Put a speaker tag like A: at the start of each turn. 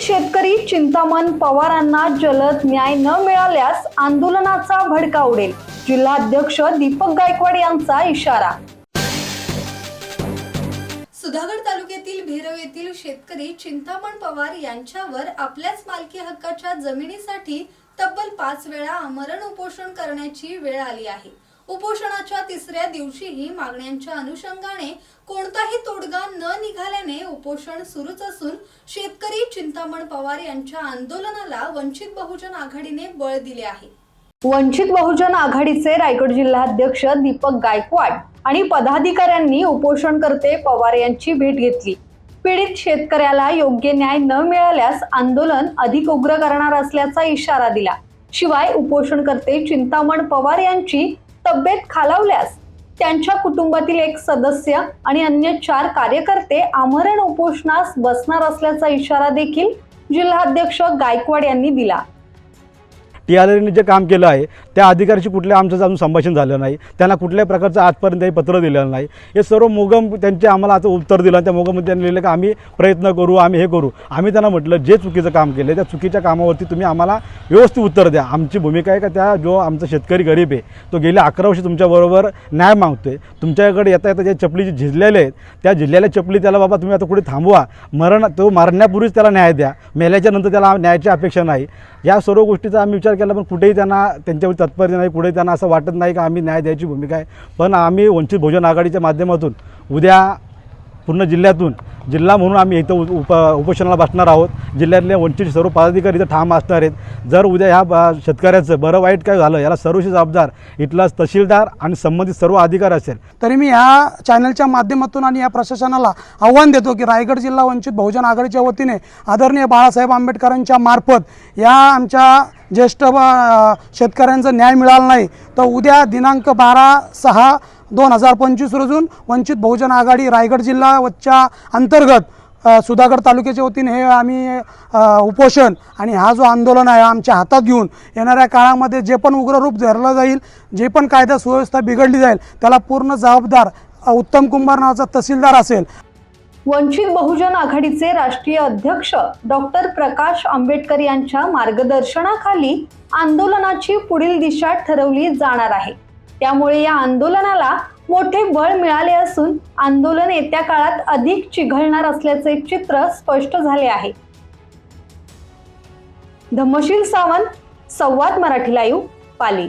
A: शेतकरी चिंतामण पवारांना जलद न्याय न मिळाल्यास आंदोलनाचा भडका उडेल. जिल्हाध्यक्ष दीपक गायकवाड यांचा इशारा.
B: सुधागड तालुक्यातील भेरव येथील शेतकरी चिंतामण पवार यांच्यावर आपल्याच मालकी हक्काच्या जमिनीसाठी तब्बल पाच वेळा आमरण उपोषण करण्याची वेळ आली आहे. उपोषणाच्या तिसऱ्या दिवशीही मागण्यांच्या अनुषंगाने कोणताही तोडगा न उपोषण सुरूच असून शेतकरी चिंतामण पवार यांच्या आंदोलनाला वंचित बहुजन आघाडीने बळ दिले आहे.
A: वंचित बहुजन आघाडीचे रायगड जिल्हाध्यक्ष दीपक गायकवाड आणि पदाधिकाऱ्यांनी उपोषणकर्ते पवार यांची भेट घेतली. पीडित शेतकऱ्याला योग्य न्याय न मिळाल्यास आंदोलन अधिक उग्र करणार असल्याचा इशारा दिला. शिवाय उपोषणकर्ते चिंतामण पवार यांची तब्येत खालावल्यास त्यांच्या कुटुंबातील एक सदस्य आणि अन्य चार कार्यकर्ते आमरण उपोषणास बसणार असल्याचा इशारा देखील जिल्हाध्यक्ष गायकवाड यांनी दिला.
C: टी आर एने जे काम केलं आहे त्या अधिकाऱ्याशी कुठल्या आमचं अजून संभाषण झालं नाही. त्यांना कुठल्याही प्रकारचं आजपर्यंत पत्र दिलेलं नाही. हे सर्व मोगम त्यांचे आम्हाला आता उत्तर दिलं त्या मोगममध्ये त्यांनी लिहिलं की आम्ही प्रयत्न करू आम्ही हे करू. आम्ही त्यांना म्हटलं जे चुकीचं काम केलं त्या चुकीच्या कामावरती तुम्ही आम्हाला व्यवस्थित उत्तर द्या. आमची भूमिका आहे का त्या जो आमचा शेतकरी गरीब आहे तो गेल्या अकरा वर्ष तुमच्याबरोबर न्याय मागतो आहे तुमच्याकडे येता येता ज्या चपली जे झिजलेले आहेत त्या झिजलेल्या चपली त्याला बाबा तुम्ही आता कुठे थांबवा. मरण तो मरण्यापूर्वीच त्याला न्याय द्या. मेल्याच्या नंतर त्याला न्यायाची अपेक्षा नाही. या सर्व गोष्टीचा आम्ही विचार केला पण कुठेही त्यांना त्यांच्यावर तत्पर्य नाही कुठेही त्यांना असं वाटत नाही का आम्ही न्याय द्यायची भूमिका आहे. पण आम्ही वंचित बहुजन आघाडीच्या माध्यमातून उद्या पूर्ण जिल्ह्यातून जिल्हा म्हणून आम्ही इथं उप उप उपोषणाला बसणार आहोत. जिल्ह्यातले वंचित सर्व पदाधिकारी इथं ठाम असणार आहेत. जर उद्या ह्या शेतकऱ्याचं बरं वाईट काय झालं याला सर्वशी जबाबदार इथला तहसीलदार आणि संबंधित सर्व अधिकारी असेल
D: तरी मी ह्या चॅनलच्या माध्यमातून आणि या प्रशासनाला आव्हान देतो की रायगड जिल्हा वंचित बहुजन आघाडीच्या वतीने आदरणीय बाळासाहेब आंबेडकरांच्या मार्फत या आमच्या ज्येष्ठ शेतकऱ्यांचा न्याय मिळाला नाही तर उद्या दिनांक बारा सहा दोन हजार पंचवीस रोजून वंचित बहुजन आघाडी रायगड जिल्हाच्या अंतर्गत सुधागड तालुक्याच्या वतीने हे आम्ही उपोषण आणि हा जो आंदोलन आहे आमच्या हातात घेऊन येणाऱ्या काळामध्ये जे पण उग्र रूप धरलं जाईल जे पण कायदा सुव्यवस्था बिघडली जाईल त्याला पूर्ण जबाबदार उत्तम कुंभार नावाचा तहसीलदार असेल.
A: वंचित बहुजन आघाडीचे राष्ट्रीय अध्यक्ष डॉक्टर प्रकाश आंबेडकर यांच्या मार्गदर्शनाखाली आंदोलनाची पुढील दिशा ठरवली जाणार आहे. त्यामुळे या आंदोलनाला मोठे बळ मिळाले असून आंदोलन येत्या काळात अधिक चिघळणार असल्याचे चित्र स्पष्ट झाले आहे. धम्मशील सावंत संवाद मराठी लाईव्ह पाली.